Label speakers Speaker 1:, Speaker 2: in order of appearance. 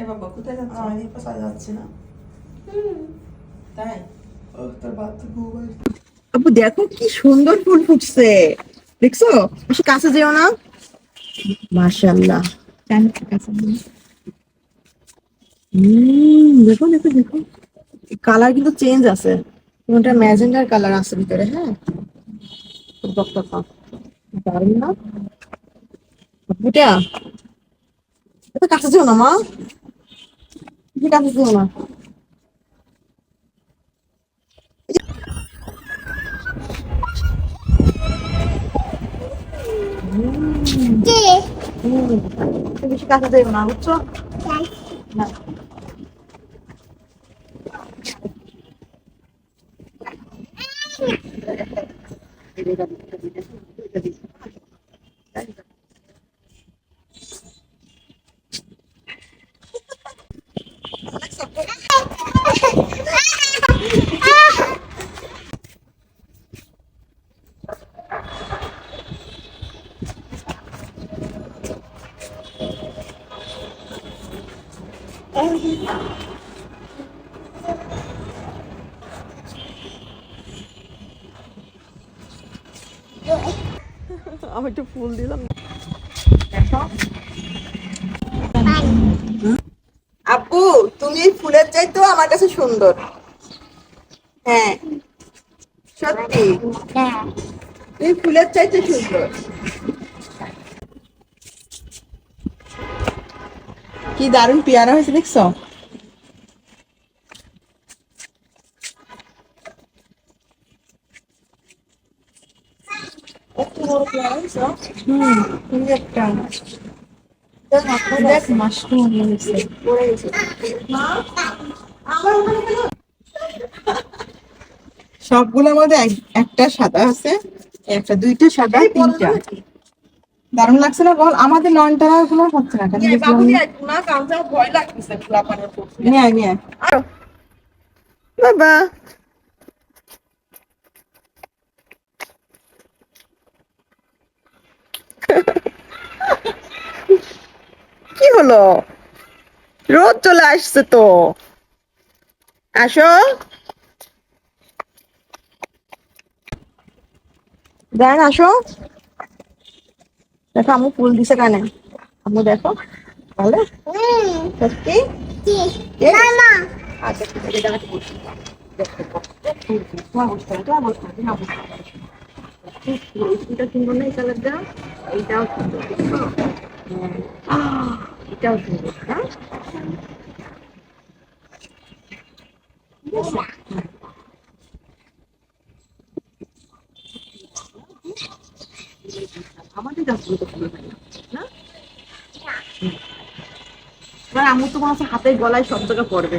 Speaker 1: এ বাবা কোথায় যাচ্ছ?
Speaker 2: পাশে যাচ্ছে না।
Speaker 1: তাই?
Speaker 2: ও তোর
Speaker 1: আপু দেখো কি সুন্দর ফুল ফুটছে। দেখছ? বেশি কাছে যেও না। মাশাআল্লাহ। দেখো দেখো দেখো। কালার কিন্তু চেঞ্জ আছে। কোনটা ম্যাজেন্ডার কালার আছে ভিতরে হ্যাঁ? না? বুটা এত কাছে যেও না মা। বেশি কাছে যেও না বেশি কাছে যেও না বুঝছ না আমি একটু ফুল দিলাম। আপু তুমি ফুলের চাইতেও আমার কাছে সুন্দর। হ্যাঁ। সত্যি? তুমি ফুলের চাইতে সুন্দর। কি দারুণ পেয়ারা হয়েছে, দেখছ? সবগুলোর মধ্যে এক- একটা সাদা আছে, একটা দুইটা সাদা, তিনটা। দারুণ লাগছে না? বল আমাদের নয়নটা গুলো হচ্ছে না কেন? নিয়ে আয়, নিয়ে আয়। বাবা। কি হলো? রোদ চলে আসছে তো। আসো। দেন আসো। দেখো আমু ফুল দিছে কানে আমু দেখো ভালো সত্যি? আচ্ছা ঠিক আছে এই ফুলটা সুন্দর না এই কালারটা এইটাও সুন্দর? হ্যাঁ। এটাও হ্যাঁ গাছগুলো তো ভালো লাগে না এবার আমু তোমার হাতের গলায় সব জায়গা পড়বে।